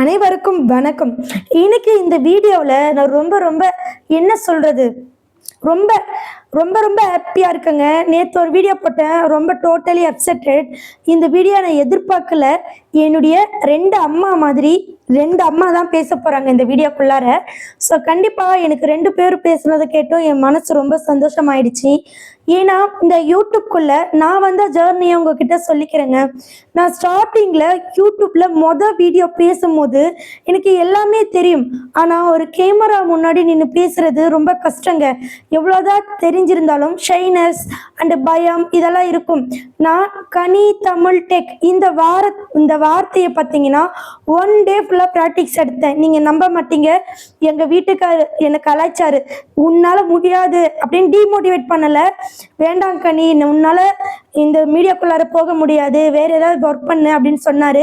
அனைவருக்கும் வணக்கம். இன்னைக்கு இந்த வீடியோவில் நான் ரொம்ப ரொம்ப என்ன சொல்றது? ரொம்ப ரொம்ப ரொம்ப ஹாப்பியாக இருக்கேங்க. நேற்று ஒரு வீடியோ போட்டேன். ரொம்ப டோட்டலி அப்செட்டட் இந்த வீடியோ நான் எதிர்பார்க்கல. என்னுடைய ரெண்டு அம்மா மாதிரி ரெண்டு அம்மா தான் பேச போகிறாங்க இந்த வீடியோக்குள்ளார. ஸோ கண்டிப்பாக எனக்கு ரெண்டு பேரும் பேசுனதை கேட்டும். என் மனசு ரொம்ப சந்தோஷமாயிடுச்சு. ஏன்னா இந்த யூடியூப்குள்ள நான் வந்த ஜேர்னியை உங்ககிட்ட சொல்லிக்கிறேங்க. நான் ஸ்டார்டிங்கில் யூடியூப்பில் மொதல் வீடியோ பேசும்போது எனக்கு எல்லாமே தெரியும். ஆனால் ஒரு கேமரா முன்னாடி நின்று பேசுறது ரொம்ப கஷ்டங்க. எவ்வளோதான் தெரிஞ்சிருந்தாலும் ஷைனஸ் அண்ட் பயம் இதெல்லாம் இருக்கும். நான் கனி தமிழ் டெக் இந்த வார இந்த வார்த்தையை பார்த்தீங்கன்னா ஒன் டே ஃபுல்லாக ப்ராக்டிக்ஸ் எடுத்தேன். நீங்கள் நம்ப மாட்டீங்க. எங்கள் வீட்டுக்காரர் என்னை கலாய்ச்சாரு. உன்னால் முடியாது அப்படின்னு டீமோட்டிவேட் பண்ணலை. வேண்டாம் கனி உன்னால் இந்த மீடியாக்குள்ளார போக முடியாது. வேற ஏதாவது ஒர்க் பண்ணு அப்படின்னு சொன்னார்.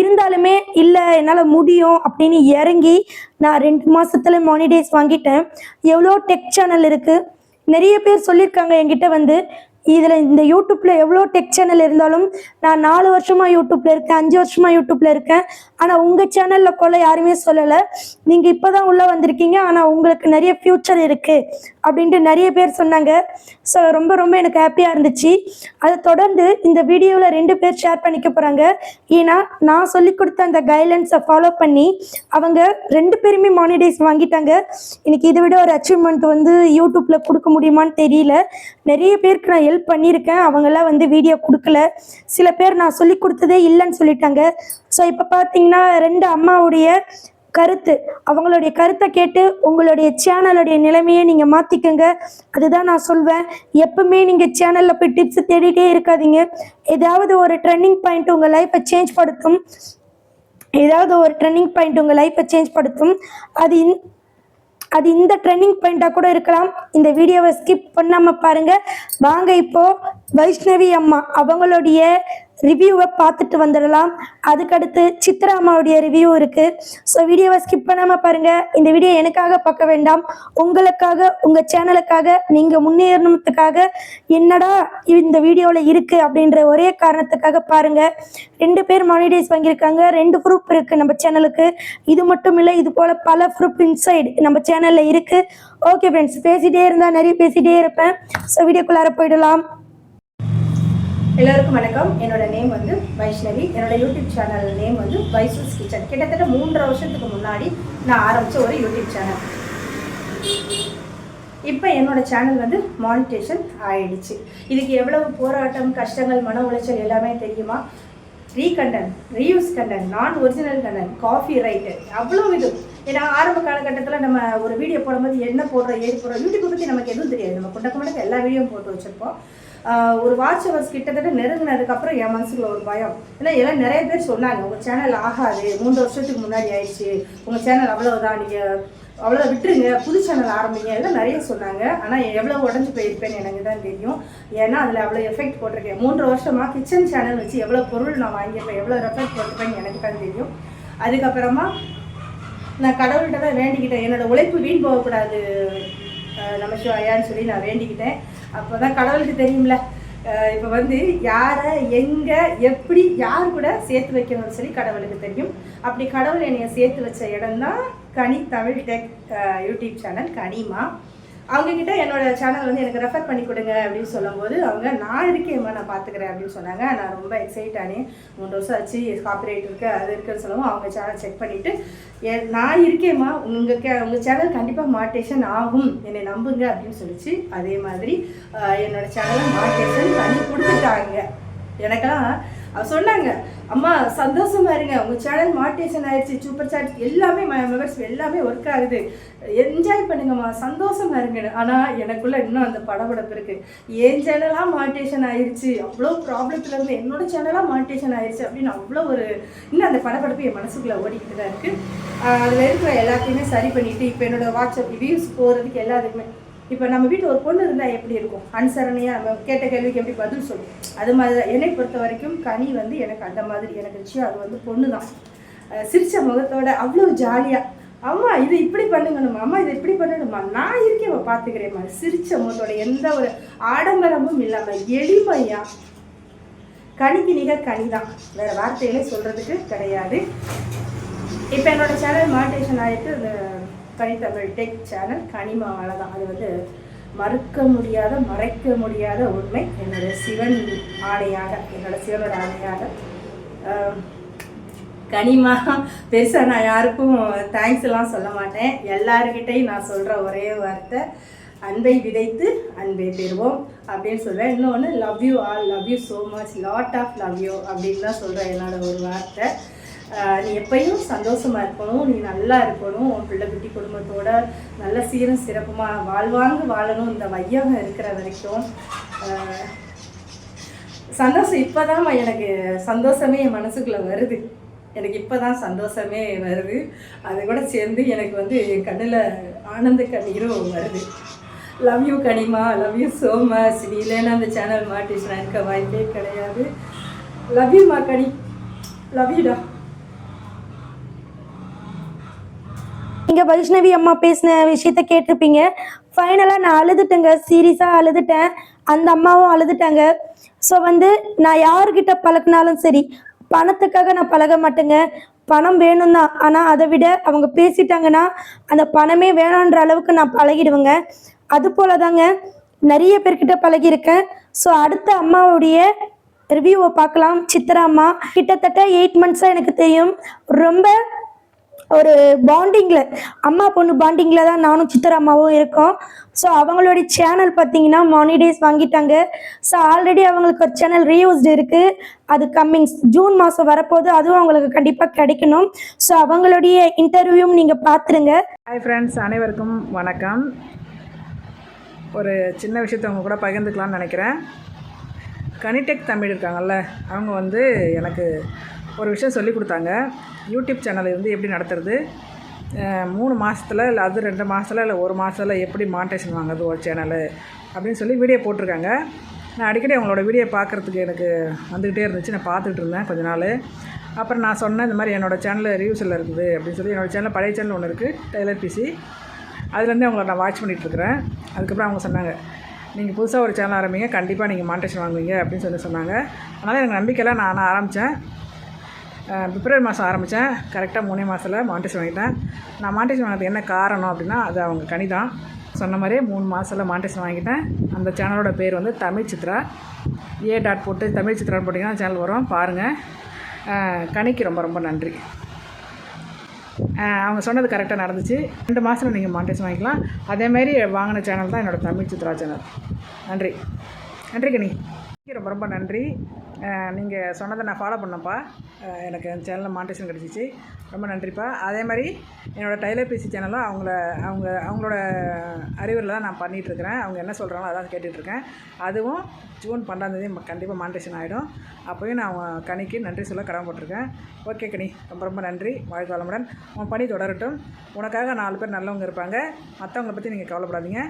இருந்தாலுமே இல்லை என்னால் முடியும் அப்படின்னு இறங்கி நான் ரெண்டு மாதத்துல மானிடைஸ் வாங்கிட்டேன். எவ்வளோ டெக் சேனல் இருக்குது நிறைய பேர் சொல்லியிருக்காங்க என்கிட்ட வந்து இதில் இந்த யூடியூப்பில் எவ்வளோ டெக் சேனல் இருந்தாலும் நான் நாலு வருஷமாக யூடியூப்பில் இருக்கேன் அஞ்சு வருஷமாக யூடியூப்பில் இருக்கேன். ஆனால் உங்கள் சேனலில் போல யாருமே சொல்லலை. நீங்கள் இப்போ தான் உள்ளே வந்திருக்கீங்க. ஆனால் உங்களுக்கு நிறைய ஃப்யூச்சர் இருக்குது அப்படின்ட்டு நிறைய பேர் சொன்னாங்க. ஸோ ரொம்ப ரொம்ப எனக்கு ஹாப்பியாக இருந்துச்சு. அதை தொடர்ந்து இந்த வீடியோவில் ரெண்டு பேர் ஷேர் பண்ணிக்க போகிறாங்க ஏன்னா நான் சொல்லி கொடுத்த அந்த கைட்லைன்ஸை ஃபாலோ பண்ணி அவங்க ரெண்டு பேருமே மானிடைஸ் வாங்கிட்டாங்க. எனக்கு இதை விட ஒரு அச்சீவ்மெண்ட் வந்து யூடியூப்பில் கொடுக்க முடியுமான்னு தெரியல. நிறைய பேருக்கு நான் ஹெல்ப் பண்ணியிருக்கேன். அவங்கெல்லாம் வந்து வீடியோ கொடுக்கல. சில பேர் நான் சொல்லி கொடுத்ததே இல்லைன்னு சொல்லிட்டாங்க. ஸோ இப்போ பார்த்தீங்கன்னா ரெண்டு அம்மாவுடைய கருத்து. அவங்களுடைய கருத்தை கேட்டு உங்களுடைய சேனலுடைய நிலைமையை நீங்கள் மாற்றிக்கோங்க அதுதான் நான் சொல்வேன். எப்பவுமே நீங்கள் சேனலில் போய் டிப்ஸ் தேடிட்டே இருக்காதீங்க. ஏதாவது ஒரு ட்ரெண்டிங் பாயிண்ட் உங்கள் லைஃப்பை சேஞ்ச் படுத்தும். ஏதாவது ஒரு ட்ரெண்டிங் பாயிண்ட் உங்கள் லைஃப்பை சேஞ்ச் படுத்தும். அது இன் அது இந்த ட்ரெண்டிங் பாயிண்டாக கூட இருக்கலாம். இந்த வீடியோவை ஸ்கிப் பண்ணாமல் பாருங்கள் வாங்க இப்போ வைஷ்ணவி அம்மா அவங்களுடைய ரிவ்யூவை பார்த்துட்டு வந்துடலாம். அதுக்கடுத்து சித்ரா அம்மாவுடைய ரிவ்யூ இருக்குது ஸோ வீடியோவை ஸ்கிப் பண்ணாமல் பாருங்கள் இந்த வீடியோ எனக்காக பார்க்க வேண்டாம். உங்களுக்காக உங்கள் சேனலுக்காக நீங்கள் முன்னேறணுத்துக்காக என்னடா இந்த வீடியோவில் இருக்குது அப்படின்ற ஒரே காரணத்துக்காக பாருங்கள் ரெண்டு பேர் மானிடைஸ் வாங்கியிருக்காங்க. ரெண்டு குரூப் இருக்குது நம்ம சேனலுக்கு இது மட்டும் இல்லை இது போல் பல குரூப் இன்சைடு நம்ம சேனலில் இருக்குது ஓகே ஃப்ரெண்ட்ஸ் பேசிகிட்டே இருந்தால் நிறைய பேசிகிட்டே இருப்பேன். ஸோ வீடியோக்குள்ளார போயிடலாம். எல்லாருக்கும் வணக்கம். என்னோட நேம் வந்து வைஷ்ணவி. என்னோட யூடியூப் சேனல் நேம் வந்து வைசூஸ் கிச்சன் கிட்டத்தட்ட மூன்றரை வருஷத்துக்கு முன்னாடி நான் ஆரம்பித்த ஒரு யூடியூப் சேனல் இப்போ என்னோட சேனல் வந்து மானிட்டேஷன் ஆயிடுச்சு. இதுக்கு எவ்வளவு போராட்டம் கஷ்டங்கள் மன உளைச்சல் எல்லாமே தெரியுமா? ரீகண்டன் ரீயூஸ் கண்டன் நான் ஒரிஜினல் கண்டன் காஃபி ரைட்டு அவ்வளோ இது. ஏன்னா ஆரம்ப காலகட்டத்தில் நம்ம ஒரு வீடியோ போடும்போது என்ன போடுறோம் ஏது போடுறோம் யூடியூப் பற்றி நமக்கு எதுவும் தெரியாது. நம்ம குண்டக்க முடக்க எல்லா வீடியோவும் போட்டு வச்சுருப்போம். ஒரு வாட்ச் ஹவர்ஸ் கிட்டத்தட்ட நெருங்கினதுக்கப்புறம் என் மனசுக்குள்ள ஒரு பயம். ஏன்னா எல்லாம் நிறைய பேர் சொன்னாங்க உங்கள் சேனல் ஆகாது மூன்று வருஷத்துக்கு முன்னாடி ஆயிடுச்சு உங்கள் சேனல் அவ்வளோதான் நீங்கள் அவ்வளோ விட்டுருங்க புது சேனல் ஆரம்பிங்க எல்லாம் நிறைய சொன்னாங்க. ஆனால் எவ்வளோ உடஞ்சி போயிருப்பேன்னு எனக்கு தான் தெரியும். ஏன்னா அதில் அவ்வளோ எஃபெக்ட் போட்டிருக்கேன். மூன்று வருஷமாக கிச்சன் சேனல் வச்சு எவ்வளோ பொருள் நான் வாங்கியிருப்பேன் எவ்வளோ எஃபெக்ட் போட்டிருப்பேன்னு எனக்கு தான் தெரியும். அதுக்கப்புறமா நான் கடவுள்கிட்ட தான் வேண்டிக்கிட்டேன். என்னோடய உழைப்பு வீண் போகக்கூடாது நமச்சிவாயான்னு சொல்லி நான் வேண்டிக்கிட்டேன். அப்போ தான் கடவுளுக்கு தெரியும்ல. இப்போ வந்து யாரை எங்கே எப்படி யார் கூட சேர்த்து வைக்கணும்னு சொல்லி கடவுளுக்கு தெரியும். அப்படி கடவுள் என்னைய சேர்த்து வச்ச இடம் தான் Kani Tamil tech YouTube channel Kanima. அவங்க கிட்ட என்னோட சேனல் வந்து எனக்கு ரெஃபர் பண்ணி கொடுங்க அப்படின்னு சொல்லும்போது அவங்க நான் இருக்கேம்மா நான் பார்த்துக்கிறேன் அப்படின்னு சொன்னாங்க. நான் ரொம்ப எக்ஸைட் ஆனேன். மூணு வருஷம் ஆச்சு காப்பிரைட் இருக்கு அது இருக்குன்னு சொல்லவும் அவங்க சேனல் செக் பண்ணிட்டு நான் இருக்கேம்மா. உங்கள் கே உங்கள் சேனல் கண்டிப்பாக மாட்டேஷன் ஆகும். என்னை நம்புங்க. அப்படின்னு சொல்லிச்சு. அதே மாதிரி என்னோடய என்னோட சேனலை மாட்டேஷன் பண்ணி கொடுத்துட்டாங்க. எனக்கெல்லாம் சொன்னாங்க. அம்மா சந்தோஷமா இருங்க. உங்க சேனல் மாட்டேஷன் ஆயிடுச்சு சூப்பர் சாட் எல்லாமே மெம்பர்ஸ் எல்லாமே ஒர்க் ஆகுது. என்ஜாய் பண்ணுங்கம்மா சந்தோஷமா இருங்க ஆனா எனக்குள்ள இன்னும் அந்த படபடப்பு இருக்கு. என் சேனலாக மாட்டேஷன் ஆயிடுச்சு அவ்வளோ ப்ராப்ளத்துல இருந்து என்னோட சேனலாக மாட்டேஷன் ஆயிடுச்சு அப்படின்னு அவ்வளோ ஒரு இன்னும் அந்த படபடப்பு என் மனசுக்குள்ள ஓடிக்கிட்டு தான் இருக்கு அதில் அதுல இருக்கிற எல்லாத்தையுமே சரி பண்ணிட்டு இப்போ என்னோட வாட்ஸ்அப் வியூஸ் போறதுக்கு எல்லாத்துக்குமே இப்போ நம்ம வீட்டில் ஒரு பொண்ணு இருந்தால் எப்படி இருக்கும்? அனுசரணையாக நம்ம கேட்ட கேள்விக்கு எப்படி பதில் சொல்லும் அது மாதிரி தான் என்னை பொறுத்த வரைக்கும் கனி வந்து எனக்கு அந்த மாதிரி எனக்கு விஷயம் அது வந்து பொண்ணு தான் சிரித்த சிரிச்ச முகத்தோட அவ்வளோ ஜாலியாக அம்மா இதை இப்படி பண்ணுங்கணுமா அம்மா இதை இப்படி பண்ணணுமா நான் இருக்கேன் பார்த்துக்கிறேம்மா சிரித்த முகத்தோட எந்த ஒரு ஆடம்பரமும் இல்லாமல் எளிமையா கனிக்கு நிகர் கனி தான் வேறு வார்த்தைகளே சொல்கிறதுக்கு கிடையாது. இப்போ என்னோட சேனல் மாட்டேஷன் ஆகிட்டு இந்த கனித்தமிழ் டெக் சேனல் கனிமாவால தான் அது வந்து மறுக்க முடியாத மறைக்க முடியாத உண்மை. என்னோட சிவன் ஆணையாக என்னோட சிவனோட ஆணையாக. கனிமா பெருசாக நான் யாருக்கும் தேங்க்ஸ் எல்லாம் சொல்ல மாட்டேன். எல்லாருக்கிட்டையும் நான் சொல்கிற ஒரே வார்த்தை அன்பை விதைத்து அன்பை பெறுவோம் அப்படின்னு சொல்கிறேன் இன்னொன்று love you all love you so much lot of love you அப்படின்னு தான் சொல்கிறேன் என்னோட ஒரு வார்த்தை. நீ எப்பயும் சந்தோஷமா இருக்கணும் நீ நல்லா இருக்கணும் உன் பிள்ளை குட்டி குடும்பத்தோட நல்ல சீரும் சிறப்புமா வாழ்வாங்க வாழணும் இந்த வையகம் இருக்கிற வரைக்கும். சந்தோஷம் சந்தோஷம் இப்போதான் எனக்கு சந்தோஷமே என் மனசுக்குள்ள வருது. எனக்கு இப்போதான் சந்தோஷமே வருது. அது கூட சேர்ந்து எனக்கு வந்து என் கண்ணில் ஆனந்த கண்ணீரும் வருது. Love you Kanima love you so much நீ இல்லைன்னா அந்த சேனல் மாட்டிச்சுனா இருக்க வாய்ப்பே கிடையாது. லவ் யூ மா கனி. லவ் யூடா நீங்க வைஷ்ணவி அம்மா பேசின விஷயத்த கேட்டிருப்பீங்க. ஃபைனலாக நான் அழுதுட்டேங்க. சீரியஸாக அழுதுட்டேன். அந்த அம்மாவும் அழுதுட்டாங்க. ஸோ வந்து நான் யார்கிட்ட பழகினாலும் சரி பணத்துக்காக நான் பழக மாட்டேங்க. பணம் வேணும் தான் ஆனால் அதை விட அவங்க பேசிட்டாங்கன்னா அந்த பணமே வேணான்ற அளவுக்கு நான் பழகிடுவேங்க. அது போல தாங்க நிறைய பேர்கிட்ட பழகியிருக்கேன். ஸோ அடுத்த அம்மாவுடைய ரிவ்யூவை பார்க்கலாம். சித்ரா அம்மா கிட்டத்தட்ட எயிட் மந்த்ஸாக எனக்கு தெரியும். ரொம்ப ஒரு பாண்டிங்கில் அம்மா பொண்ணு பாண்டிங்கில் தான் நானும் சித்தராமாவும் இருக்கோம். ஸோ அவங்களுடைய சேனல் பார்த்தீங்கன்னா மானிடேஸ் வாங்கிட்டாங்க. ஸோ ஆல்ரெடி அவங்களுக்கு ஒரு சேனல் ரீயூஸ்டு இருக்குது அது கம்மிங் ஜூன் மாதம் வரப்போது அதுவும் அவங்களுக்கு கண்டிப்பாக கிடைக்கணும். ஸோ அவங்களுடைய இன்டர்வியூவும் நீங்கள் பார்த்துருங்க. ஹாய் ஃப்ரெண்ட்ஸ் அனைவருக்கும் வணக்கம். ஒரு சின்ன விஷயத்தை அவங்க கூட பகிர்ந்துக்கலாம்னு நினைக்கிறேன். கனிடெக் தமிழ் இருக்காங்கல்ல அவங்க வந்து எனக்கு ஒரு விஷயம் சொல்லி கொடுத்தாங்க. யூடியூப் சேனலை வந்து எப்படி நடத்துறது? மூணு மாதத்தில் இல்லை அது ரெண்டு மாதத்தில் இல்லை ஒரு மாதத்தில் எப்படி மானிட்டேஷன் வாங்குறது ஒரு சேனலு அப்படின்னு சொல்லி வீடியோ போட்டிருக்காங்க. நான் அடிக்கடி அவங்களோட வீடியோ பார்க்குறதுக்கு எனக்கு வந்துக்கிட்டே இருந்துச்சு. நான் பார்த்துக்கிட்டு இருந்தேன் கொஞ்ச நாள். அப்புறம் நான் சொன்னேன் இந்த மாதிரி என்னோடய சேனல் ரிவ்யூஸில் இருக்குது அப்படின்னு சொல்லி என்னோடய சேனல் பழைய சேனல் ஒன்று இருக்குது டெய்லர் பிசி அதுலேருந்து அவங்கள நான் வாட்ச் பண்ணிகிட்ருக்கிறேன் அதுக்கப்புறம் அவங்க சொன்னாங்க நீங்கள் புதுசாக ஒரு சேனல் ஆரம்பிங்க கண்டிப்பாக நீங்கள் மானிட்டேஷன் வாங்குவீங்க அப்படின்னு சொல்லி சொன்னாங்க. அதனால் எனக்கு நம்பிக்கையில் நான் நான் ஆரம்பித்தேன் பிப்ரவரி மாதம் ஆரம்பித்தேன். கரெக்டாக மூணே மாதத்தில் மாண்டேஸ் வாங்கிட்டேன். நான் மாண்டேஸ் வாங்கினது என்ன காரணம் அப்படின்னா அது அவங்க கணிதான் சொன்ன மாதிரியே மூணு மாதத்தில் மாண்டேஸ் வாங்கிட்டேன். அந்த சேனலோட பேர் வந்து தமிழ் சித்ரா. ஏ டாட் போட்டு தமிழ் சித்ரான்னு போட்டிங்கன்னா சேனல் வரும். பாருங்கள் கணிக்கு ரொம்ப ரொம்ப நன்றி. அவங்க சொன்னது கரெக்டாக நடந்துச்சு. ரெண்டு மாதத்தில் நீங்கள் மாண்டேஸ் வாங்கிக்கலாம். அதேமாரி வாங்கின சேனல் தான் என்னோடய தமிழ் சித்ரா சேனல் நன்றி. நன்றி கனி. ரொம்ப ரொம்ப நன்றி. நீங்கள் சொன்னதை நான் ஃபாலோ பண்ணேன்ப்பா. எனக்கு அந்த சேனலில் மாண்டேஷன் கிடச்சிச்சு. ரொம்ப நன்றிப்பா. அதே மாதிரி என்னோடய டைலர் பிசி சேனலும் அவங்கள அவங்க அவங்களோட அறிவுரில் தான் நான் பண்ணிகிட்ருக்கிறேன் அவங்க என்ன சொல்கிறாங்களோ அதான் கேட்டுட்ருக்கேன் அதுவும் ஜூன் பன்னெண்டாந்தேதி கண்டிப்பாக மாண்டேஷன் ஆகிடும் அப்போயும் நான் அவங்க கனிக்கு நன்றி சொல்ல கடமைப்பட்டிருக்கேன் ஓகே கனி. ரொம்ப ரொம்ப நன்றி. வாழ்க வளமுடன் உன் பணி தொடரட்டும். உனக்காக நாலு பேர் நல்லவங்க இருப்பாங்க. மற்றவங்கள பற்றி நீங்கள் கவலைப்படாதீங்க.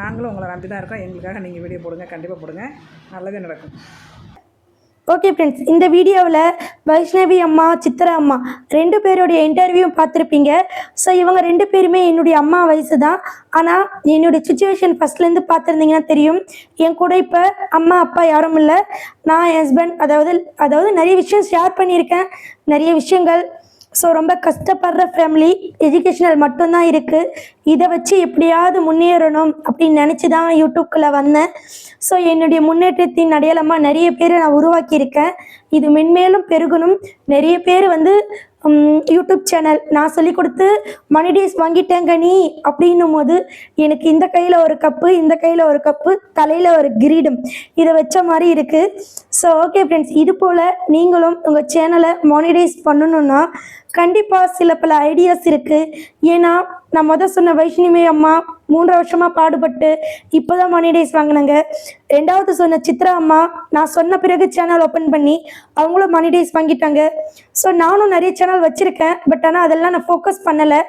நாங்களும் உங்களை நம்பி தான் இருக்கோம். எங்களுக்காக நீங்கள் வீடியோ போடுங்க. கண்டிப்பாக போடுங்க. நல்லதே நடக்கும். ஓகே ஃப்ரெண்ட்ஸ் இந்த வீடியோவில் வைஷ்ணவி அம்மா சித்ரா அம்மா ரெண்டு பேருடைய இன்டர்வியூ பார்த்துருப்பீங்க. ஸோ இவங்க ரெண்டு பேருமே என்னுடைய அம்மா வயசு தான் ஆனால் என்னுடைய சுச்சுவேஷன் ஃபஸ்ட்லேருந்து பார்த்துருந்தீங்கன்னா தெரியும். என் கூட இப்போ அம்மா அப்பா யாரும் இல்லை. நான் என் ஹஸ்பண்ட் அதாவது அதாவது நிறைய விஷயம் ஷேர் பண்ணியிருக்கேன். நிறைய விஷயங்கள். ஸோ ரொம்ப கஷ்டப்படுற ஃபேமிலி எஜுகேஷனல் மட்டும்தான் இருக்குது இதை வச்சு எப்படியாவது முன்னேறணும் அப்படின்னு நினச்சி தான் யூடியூப்குள்ளே வந்தேன். ஸோ என்னுடைய முன்னேற்றத்தின் அடையாளமாக நிறைய பேரை நான் உருவாக்கியிருக்கேன். இது மென்மேலும் பெருகணும். நிறைய பேர் வந்து யூடியூப் சேனல் நான் சொல்லி கொடுத்து மணி வாங்கிட்டேங்க நீ அப்படின்னும் போது எனக்கு இந்த கையில் ஒரு கப்பு இந்த கையில் ஒரு கப்பு தலையில் ஒரு கிரீடம். இதை வச்ச மாதிரி இருக்குது ஸோ ஓகே ஃப்ரெண்ட்ஸ் இது போல் நீங்களும் உங்கள் சேனலை மானிடைஸ் பண்ணணுன்னா கண்டிப்பாக சில பல ஐடியாஸ் இருக்குது ஏன்னா நான் மொதல் சொன்ன வைஷ்ணவி அம்மா மூன்று வருஷமாக பாடுபட்டு இப்போ தான் மானிடைஸ் வாங்கினாங்க. ரெண்டாவது சொன்ன சித்ரா அம்மா நான் சொன்ன பிறகு சேனல் ஓப்பன் பண்ணி அவங்களும் மானிடைஸ் வாங்கிட்டாங்க. ஸோ நானும் நிறைய சேனல் வச்சுருக்கேன். பட் ஆனால் அதெல்லாம் நான் ஃபோக்கஸ் பண்ணலை.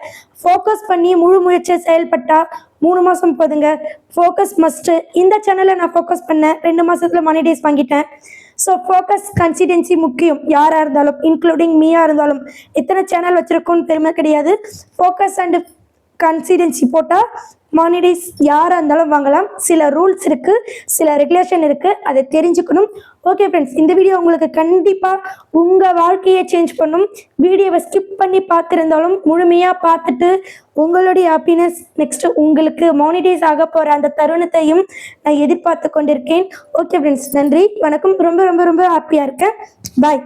ஃபோக்கஸ் பண்ணி முழு முயற்சியை செயல்பட்டா மூணு மாதம் போதுங்க. ஃபோக்கஸ் மஸ்ட்டு இந்த சேனலை நான் ஃபோக்கஸ் பண்ணேன். ரெண்டு மாதத்தில் மானிடைஸ் வாங்கிட்டேன். ஸோ ஃபோக்கஸ் கன்சிடென்சி முக்கியம். யாராக இருந்தாலும் இன்க்ளூடிங் மீயாக இருந்தாலும். எத்தனை சேனல் வச்சுருக்கோன்னு பெருமை கிடையாது? ஃபோக்கஸ் அண்டு கன்சிடென்சி போட்டால் மானிடைஸ் யாராக இருந்தாலும் வாங்கலாம். சில ரூல்ஸ் இருக்குது சில ரெகுலேஷன் இருக்குது அதை தெரிஞ்சுக்கணும். ஓகே ஃப்ரெண்ட்ஸ் இந்த வீடியோ உங்களுக்கு கண்டிப்பாக உங்கள் வாழ்க்கையை சேஞ்ச் பண்ணும். வீடியோவை ஸ்கிப் பண்ணி பார்த்துருந்தாலும் முழுமையாக பார்த்துட்டு உங்களுடைய ஹாப்பினஸ் நெக்ஸ்ட்டு உங்களுக்கு மானிடைஸ் ஆக போகிற அந்த தருணத்தையும் நான் எதிர்பார்த்து கொண்டிருக்கேன். ஓகே ஃப்ரெண்ட்ஸ் நன்றி. வணக்கம். ரொம்ப ரொம்ப ரொம்ப ஹாப்பியாக இருக்கேன். பாய்